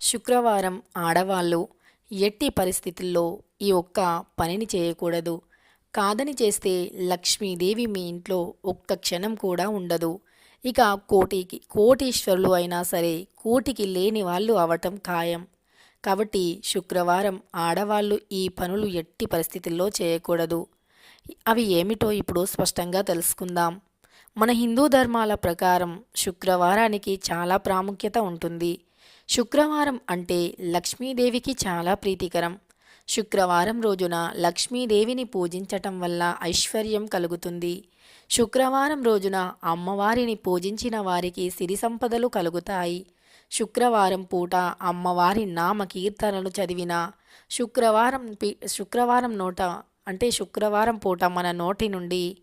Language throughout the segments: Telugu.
శుక్రవారం ఆడవాళ్ళు ఎట్టి పరిస్థితుల్లో ఈ ఒక్క పనిని చేయకూడదు. కాదని చేస్తే లక్ష్మీదేవి మీ ఇంట్లో ఒక్క క్షణం కూడా ఉండదు. ఇక కోటికి కోటీశ్వరులు అయినా సరే కోటికి లేని వాళ్ళు అవటం ఖాయం. కాబట్టి శుక్రవారం ఆడవాళ్ళు ఈ పనులు ఎట్టి పరిస్థితుల్లో చేయకూడదు. అవి ఏమిటో ఇప్పుడు స్పష్టంగా తెలుసుకుందాం. మన హిందూ ధర్మాల ప్రకారం శుక్రవారానికి చాలా ప్రాముఖ్యత ఉంటుంది. శుక్రవారం అంటే లక్ష్మీదేవికి చాలా ప్రీతికరం. శుక్రవారం రోజున లక్ష్మీదేవిని పూజించటం వల్ల ఐశ్వర్యం కలుగుతుంది. శుక్రవారం రోజున అమ్మవారిని పూజించిన వారికి సిరి సంపదలు కలుగుతాయి. శుక్రవారం పూట అమ్మవారి నామ కీర్తనలు చదివిన శుక్రవారం పి- శుక్రవారం నోట అంటే శుక్రవారం పూట మన నోటి నుండి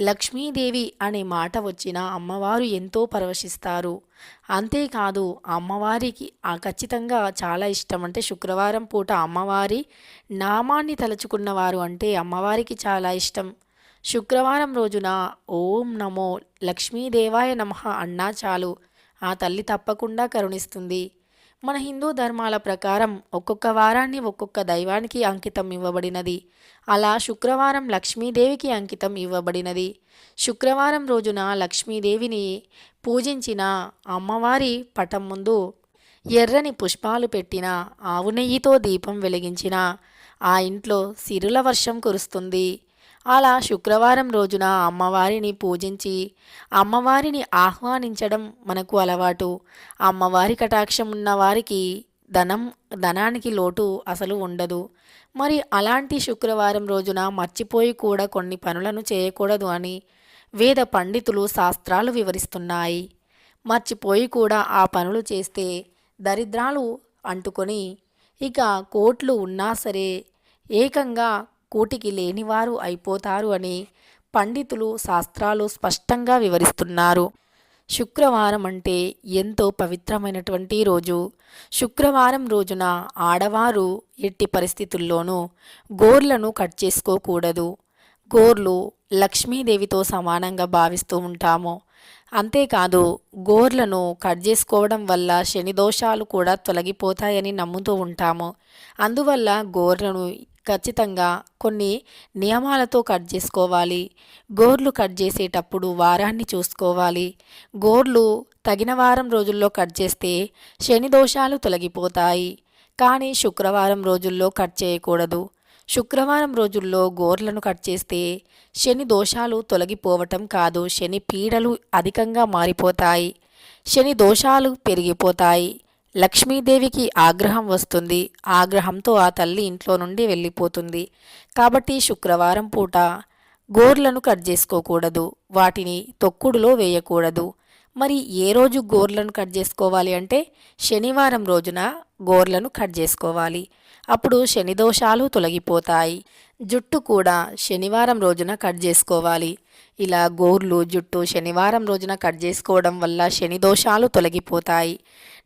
లక్ష్మీదేవి అనే మాట వచ్చిన అమ్మవారు ఎంతో పరవశిస్తారు. అంతేకాదు అమ్మవారికి ఆ ఖచ్చితంగా చాలా ఇష్టం. అంటే శుక్రవారం పూట అమ్మవారి నామాన్ని తలుచుకున్నవారు అంటే అమ్మవారికి చాలా ఇష్టం. శుక్రవారం రోజున ఓం నమో లక్ష్మీదేవాయ నమః అన్నా చాలు. ఆ తల్లి తప్పకుండా కరుణిస్తుంది. మన హిందూ ధర్మాల ప్రకారం ఒక్కొక్క వారాన్ని ఒక్కొక్క దైవానికి అంకితం ఇవ్వబడినది. అలా శుక్రవారం లక్ష్మీదేవికి అంకితం ఇవ్వబడినది. శుక్రవారం రోజున లక్ష్మీదేవిని పూజించిన అమ్మవారి పటం ముందు ఎర్రని పుష్పాలు పెట్టిన ఆవు నెయ్యితో దీపం వెలిగించిన ఆ ఇంట్లో సిరుల వర్షం కురుస్తుంది. అలా శుక్రవారం రోజున అమ్మవారిని పూజించి అమ్మవారిని ఆహ్వానించడం మనకు అలవాటు. అమ్మవారి కటాక్షం ఉన్న వారికి ధనం ధనానికి లోటు అసలు ఉండదు. మరి అలాంటి శుక్రవారం రోజున మర్చిపోయి కూడా కొన్ని పనులను చేయకూడదు అని వేద పండితులు శాస్త్రాలు వివరిస్తున్నాయి. మర్చిపోయి కూడా ఆ పనులు చేస్తే దరిద్రాలు అంటుకొని ఇక కోట్లు ఉన్నా సరే ఏకంగా కూటికి లేనివారు అయిపోతారు అని పండితులు శాస్త్రాలు స్పష్టంగా వివరిస్తున్నారు. శుక్రవారం అంటే ఎంతో పవిత్రమైనటువంటి రోజు. శుక్రవారం రోజున ఆడవారు ఎట్టి పరిస్థితుల్లోనూ గోర్లను కట్ చేసుకోకూడదు. గోర్లు లక్ష్మీదేవితో సమానంగా భావిస్తూ ఉంటాము. అంతేకాదు గోర్లను కట్ చేసుకోవడం వల్ల శని దోషాలు కూడా తొలగిపోతాయని నమ్ముతూ ఉంటాము. అందువల్ల గోర్లను ఖచ్చితంగా కొన్ని నియమాలతో కట్ చేసుకోవాలి. గోర్లు కట్ చేసేటప్పుడు వారాన్ని చూసుకోవాలి. గోర్లు తగిన వారం రోజుల్లో కట్ చేస్తే శని దోషాలు తొలగిపోతాయి. కానీ శుక్రవారం రోజుల్లో కట్ చేయకూడదు. శుక్రవారం రోజుల్లో గోర్లను కట్ చేస్తే శని దోషాలు తొలగిపోవటం కాదు. శని పీడలు అధికంగా మారిపోతాయి. శని దోషాలు పెరిగిపోతాయి. లక్ష్మీదేవికి ఆగ్రహం వస్తుంది. ఆగ్రహంతో ఆ తల్లి ఇంట్లో నుండి వెళ్ళిపోతుంది. కాబట్టి శుక్రవారం పూట గోర్లను కట్ చేసుకోకూడదు. వాటిని తొక్కుడులో వేయకూడదు. మరి ఏ రోజు గోర్లను కట్ చేసుకోవాలి అంటే శనివారం రోజున గోర్లను కట్ చేసుకోవాలి. అప్పుడు శని దోషాలు తొలగిపోతాయి. జుట్టు కూడా శనివారం రోజున కట్ చేసుకోవాలి. ఇలా గోర్లు జుట్టు శనివారం రోజున కట్ చేసుకోవడం వల్ల శని దోషాలు తొలగిపోతాయి.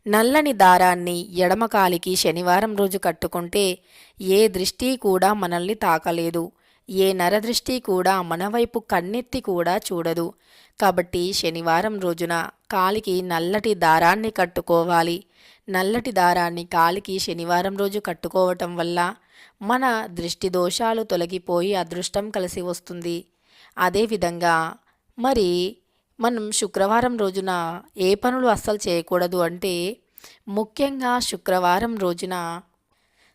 నల్లని దారాన్ని ఎడమకాలికి శనివారం రోజు కట్టుకుంటే ఏ దృష్టి కూడా మనల్ని తాకలేదు. ఏ నరదృష్టి కూడా మన వైపు కన్నెత్తి కూడా చూడదు. కాబట్టి శనివారం రోజున కాలికి నల్లటి దారాన్ని కట్టుకోవాలి. నల్లటి దారాన్ని కాలికి శనివారం రోజు కట్టుకోవటం వల్ల మన దృష్టి దోషాలు తొలగిపోయి అదృష్టం కలిసి వస్తుంది. అదేవిధంగా మరి మనం శుక్రవారం రోజున ఏ పనులు అస్సలు చేయకూడదు అంటే ముఖ్యంగా శుక్రవారం రోజున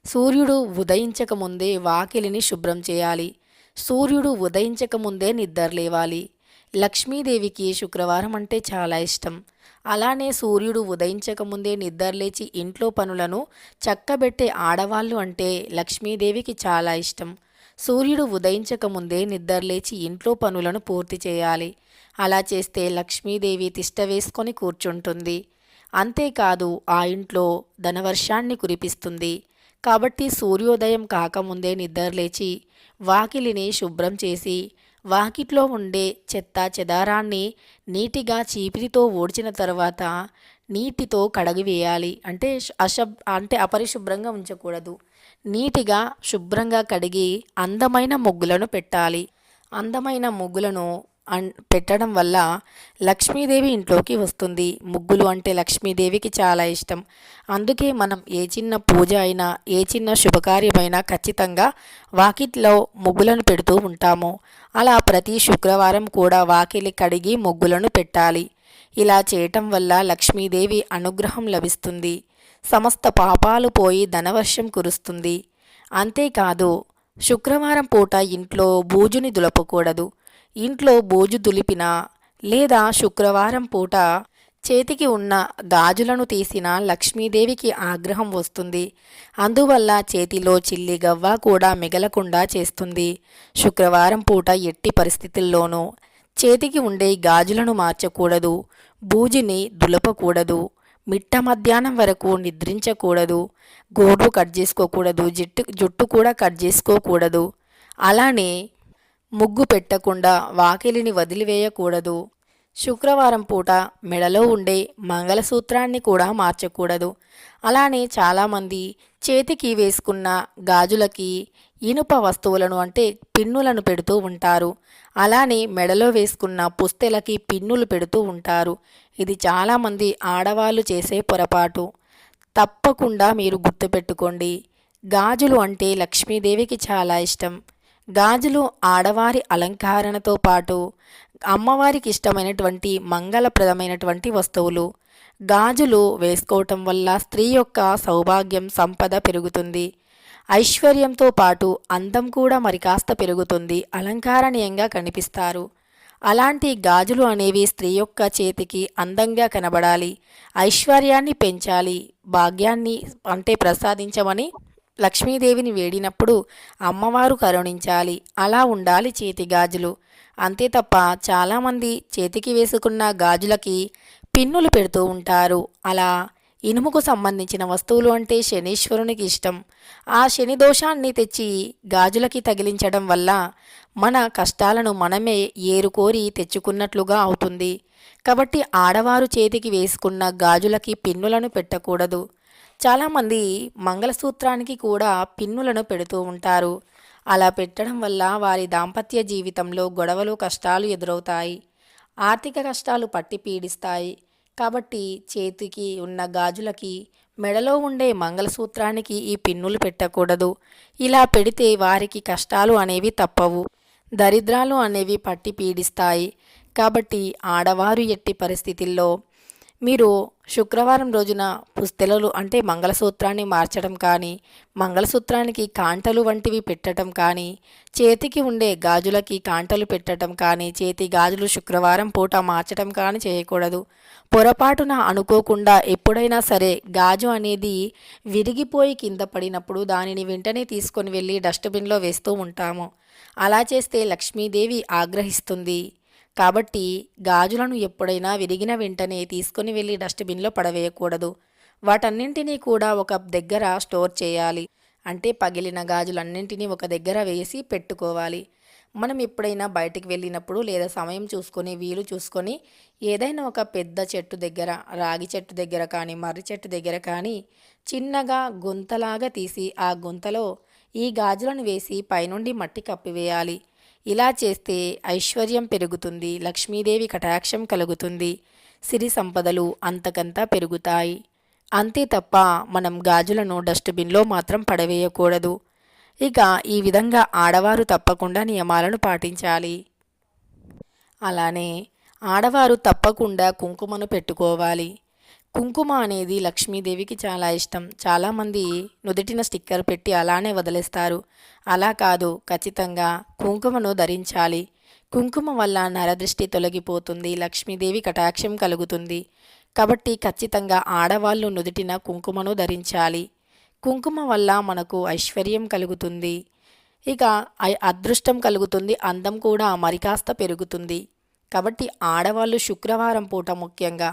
సూర్యుడు ఉదయించక ముందే వాకిలిని శుభ్రం చేయాలి. సూర్యుడు ఉదయించక ముందే నిద్రలేవాలి లక్ష్మీదేవికి శుక్రవారం అంటే చాలా ఇష్టం. అలానే సూర్యుడు ఉదయించక ముందే నిద్రలేచి ఇంట్లో పనులను చక్కబెట్టే ఆడవాళ్ళు అంటే లక్ష్మీదేవికి చాలా ఇష్టం. సూర్యుడు ఉదయించక ముందే నిద్రలేచి ఇంట్లో పనులను పూర్తి చేయాలి. అలా చేస్తే లక్ష్మీదేవి తిష్ట వేసుకొని కూర్చుంటుంది. అంతేకాదు ఆ ఇంట్లో ధనవర్షాన్ని కురిపిస్తుంది. కాబట్టి సూర్యోదయం కాకముందే నిద్రలేచి వాకిలిని శుభ్రం చేసి వాకిట్లో ఉండే చెత్త చెదారాన్ని నీటిగా చీపిరితో ఓడ్చిన తర్వాత నీటితో కడిగివేయాలి అంటే అశబ్ అంటే అపరిశుభ్రంగా ఉంచకూడదు. నీటిగా శుభ్రంగా కడిగి అందమైన ముగ్గులను పెట్టాలి. అందమైన ముగ్గులను పెట్టడం వల్ల లక్ష్మీదేవి ఇంట్లోకి వస్తుంది. ముగ్గులు అంటే లక్ష్మీదేవికి చాలా ఇష్టం. అందుకే మనం ఏ చిన్న పూజ అయినా ఏ చిన్న శుభకార్యమైనా ఖచ్చితంగా వాకిట్లో ముగ్గులను పెడుతూ ఉంటాము. అలా ప్రతి శుక్రవారం కూడా వాకిలి కడిగి ముగ్గులను పెట్టాలి. ఇలా చేయటం వల్ల లక్ష్మీదేవి అనుగ్రహం లభిస్తుంది. సమస్త పాపాలు పోయి ధనవర్షం కురుస్తుంది. అంతేకాదు శుక్రవారం పూట ఇంట్లో బూజుని దులపకూడదు. ఇంట్లో బూజు దులిపిన లేదా శుక్రవారం పూట చేతికి ఉన్న గాజులను తీసిన లక్ష్మీదేవికి ఆగ్రహం వస్తుంది. అందువల్ల చేతిలో చిల్లి గవ్వ కూడా మిగలకుండా చేస్తుంది. శుక్రవారం పూట ఎట్టి పరిస్థితుల్లోనూ చేతికి ఉండే గాజులను మార్చకూడదు. బూజిని దులపకూడదు. మిట్ట మధ్యాహ్నం వరకు నిద్రించకూడదు. గోడు కట్ చేసుకోకూడదు. జుట్టు జుట్టు కూడా కట్ చేసుకోకూడదు. అలానే ముగ్గు పెట్టకుండా వాకిలిని వదిలివేయకూడదు. శుక్రవారం పూట మెడలో ఉండే మంగళసూత్రాన్ని కూడా మార్చకూడదు. అలానే చాలామంది చేతికి వేసుకున్న గాజులకి ఇనుప వస్తువులను అంటే పిన్నులను పెడుతూ ఉంటారు. అలానే మెడలో వేసుకున్న పుస్తెలకి పిన్నులు పెడుతూ ఉంటారు. ఇది చాలామంది ఆడవాళ్ళు చేసే పొరపాటు. తప్పకుండా మీరు గుర్తుపెట్టుకోండి. గాజులు అంటే లక్ష్మీదేవికి చాలా ఇష్టం. గాజులు ఆడవారి అలంకరణతో పాటు అమ్మవారికి ఇష్టమైనటువంటి మంగళప్రదమైనటువంటి వస్తువులు. గాజులు వేసుకోవటం వల్ల స్త్రీ యొక్క సౌభాగ్యం సంపద పెరుగుతుంది. ఐశ్వర్యంతో పాటు అందం కూడా మరి కాస్త పెరుగుతుంది. అలంకారణీయంగా కనిపిస్తారు. అలాంటి గాజులు అనేవి స్త్రీ యొక్క చేతికి అందంగా కనబడాలి. ఐశ్వర్యాన్ని పెంచాలి. భాగ్యాన్ని అంటే ప్రసాదించమని లక్ష్మీదేవిని వేడినప్పుడు అమ్మవారు కరుణించాలి అలా ఉండాలి చేతి గాజులు. అంతే తప్ప చాలామంది చేతికి వేసుకున్న గాజులకి పిన్నులు పెడుతూ ఉంటారు. అలా ఇనుముకు సంబంధించిన వస్తువులు అంటే శనీశ్వరునికి ఇష్టం. ఆ శని దోషాన్ని తెచ్చి గాజులకి తగిలించడం వల్ల మన కష్టాలను మనమే ఏరుకోరి తెచ్చుకున్నట్లుగా అవుతుంది. కాబట్టి ఆడవారు చేతికి వేసుకున్న గాజులకి పిన్నులను పెట్టకూడదు. చాలామంది మంగళసూత్రానికి కూడా పిన్నులను పెడుతూ ఉంటారు. అలా పెట్టడం వల్ల వారి దాంపత్య జీవితంలో గొడవలు కష్టాలు ఎదురవుతాయి. ఆర్థిక కష్టాలు పట్టి పీడిస్తాయి. కాబట్టి చేతికి ఉన్న గాజులకి మెడలో ఉండే మంగళసూత్రానికి ఈ పిన్నులు పెట్టకూడదు. ఇలా పెడితే వారికి కష్టాలు అనేవి తప్పవు. దరిద్రాలు అనేవి పట్టి పీడిస్తాయి. కాబట్టి ఆడవారు ఎట్టి పరిస్థితుల్లో మీరు శుక్రవారం రోజున పుస్తెలలు అంటే మంగళసూత్రాన్ని మార్చడం కానీ మంగళసూత్రానికి కాంటలు వంటివి పెట్టడం కానీ చేతికి ఉండే గాజులకి కాంటలు పెట్టడం కానీ చేతి గాజులు శుక్రవారం పూట మార్చడం కానీ చేయకూడదు. పొరపాటున అనుకోకుండా ఎప్పుడైనా సరే గాజు అనేది విరిగిపోయి కింద పడినప్పుడు దానిని వెంటనే తీసుకొని వెళ్ళి డస్ట్బిన్లో వేస్తూ ఉంటాము. అలా చేస్తే లక్ష్మీదేవి ఆగ్రహిస్తుంది. కాబట్టి గాజులను ఎప్పుడైనా విరిగిన వెంటనే తీసుకొని వెళ్ళి డస్ట్బిన్లో పడవేయకూడదు. వాటన్నింటినీ కూడా ఒక దగ్గర స్టోర్ చేయాలి. అంటే పగిలిన గాజులన్నింటినీ ఒక దగ్గర వేసి పెట్టుకోవాలి. మనం ఎప్పుడైనా బయటికి వెళ్ళినప్పుడు లేదా సమయం చూసుకొని వీలు చూసుకొని ఏదైనా ఒక పెద్ద చెట్టు దగ్గర రాగి చెట్టు దగ్గర కానీ మర్రి చెట్టు దగ్గర కానీ చిన్నగా గుంతలాగా తీసి ఆ గుంతలో ఈ గాజులను వేసి పైనుండి మట్టి కప్పివేయాలి. ఇలా చేస్తే ఐశ్వర్యం పెరుగుతుంది లక్ష్మీదేవి కటాక్షం కలుగుతుంది సిరి సంపదలు అంతకంతా పెరుగుతాయి. అంతే తప్ప మనం గాజులను డస్ట్బిన్లో మాత్రం పడవేయకూడదు. ఇక ఈ విధంగా ఆడవారు తప్పకుండా నియమాలను పాటించాలి. అలానే ఆడవారు తప్పకుండా కుంకుమను పెట్టుకోవాలి. కుంకుమ అనేది లక్ష్మీదేవికి చాలా ఇష్టం. చాలామంది నుదుటిన స్టిక్కర్ పెట్టి అలానే వదిలేస్తారు. అలా కాదు ఖచ్చితంగా కుంకుమను ధరించాలి. కుంకుమ వల్ల నరదృష్టి తొలగిపోతుంది లక్ష్మీదేవి కటాక్షం కలుగుతుంది. కాబట్టి ఖచ్చితంగా ఆడవాళ్ళు నుదుటిన కుంకుమను ధరించాలి. కుంకుమ వల్ల మనకు ఐశ్వర్యం కలుగుతుంది. ఇక అదృష్టం కలుగుతుంది అందం కూడా మరికాస్త పెరుగుతుంది. కాబట్టి ఆడవాళ్ళు శుక్రవారం పూట ముఖ్యంగా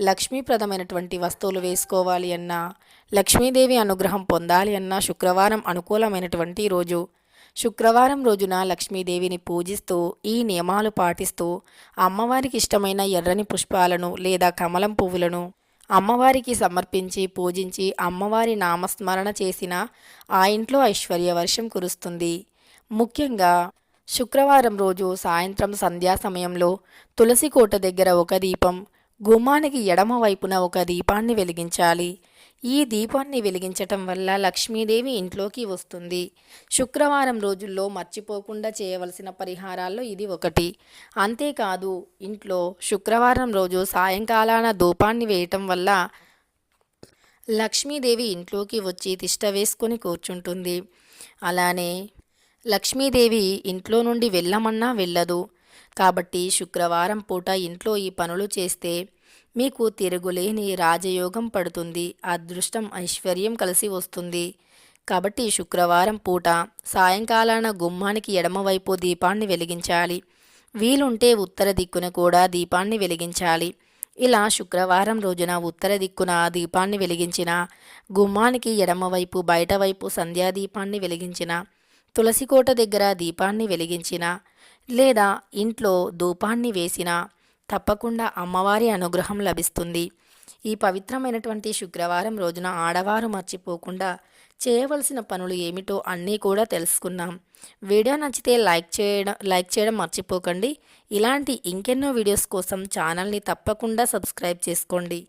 లక్ష్మీప్రదమైనటువంటి వస్తువులు వేసుకోవాలి అన్నా లక్ష్మీదేవి అనుగ్రహం పొందాలి అన్నా శుక్రవారం అనుకూలమైనటువంటి రోజు. శుక్రవారం రోజున లక్ష్మీదేవిని పూజిస్తూ ఈ నియమాలు పాటిస్తూ అమ్మవారికి ఇష్టమైన ఎర్రని పుష్పాలను లేదా కమలం పువ్వులను అమ్మవారికి సమర్పించి పూజించి అమ్మవారి నామస్మరణ చేసిన ఆ ఇంట్లో ఐశ్వర్య వర్షం కురుస్తుంది. ముఖ్యంగా శుక్రవారం రోజు సాయంత్రం సంధ్యా సమయంలో తులసి కోట దగ్గర ఒక దీపం గుమ్మానికి ఎడమ వైపున ఒక దీపాన్ని వెలిగించాలి. ఈ దీపాన్ని వెలిగించటం వల్ల లక్ష్మీదేవి ఇంట్లోకి వస్తుంది. శుక్రవారం రోజుల్లో మర్చిపోకుండా చేయవలసిన పరిహారాల్లో ఇది ఒకటి. అంతేకాదు ఇంట్లో శుక్రవారం రోజు సాయంకాలాన ధూపాన్ని వేయటం వల్ల లక్ష్మీదేవి ఇంట్లోకి వచ్చి తిష్ట వేసుకొని కూర్చుంటుంది. అలానే లక్ష్మీదేవి ఇంట్లో నుండి వెళ్ళమన్నా వెళ్ళదు. కాబట్టి శుక్రవారం పూట ఇంట్లో ఈ పనులు చేస్తే మీకు తిరుగులేని రాజయోగం పడుతుంది అదృష్టం ఐశ్వర్యం కలిసి వస్తుంది. కాబట్టి శుక్రవారం పూట సాయంకాలాన గుమ్మానికి ఎడమవైపు దీపాన్ని వెలిగించాలి. వీలుంటే ఉత్తర దిక్కున కూడా దీపాన్ని వెలిగించాలి. ఇలా శుక్రవారం రోజున ఉత్తర దిక్కున దీపాన్ని వెలిగించిన గుమ్మానికి ఎడమవైపు బయటవైపు సంధ్యాదీపాన్ని వెలిగించిన తులసికోట దగ్గర దీపాన్ని వెలిగించిన లేదా ఇంట్లో ధూపాన్ని వేసినా తప్పకుండా అమ్మవారి అనుగ్రహం లభిస్తుంది. ఈ పవిత్రమైనటువంటి శుక్రవారం రోజున ఆడవారు మర్చిపోకుండా చేయవలసిన పనులు ఏమిటో అన్నీ కూడా తెలుసుకున్నాం వీడియో నచ్చితే లైక్ చేయడం లైక్ చేయడం మర్చిపోకండి. ఇలాంటి ఇంకెన్నో వీడియోస్ కోసం ఛానల్ని తప్పకుండా సబ్స్క్రైబ్ చేసుకోండి.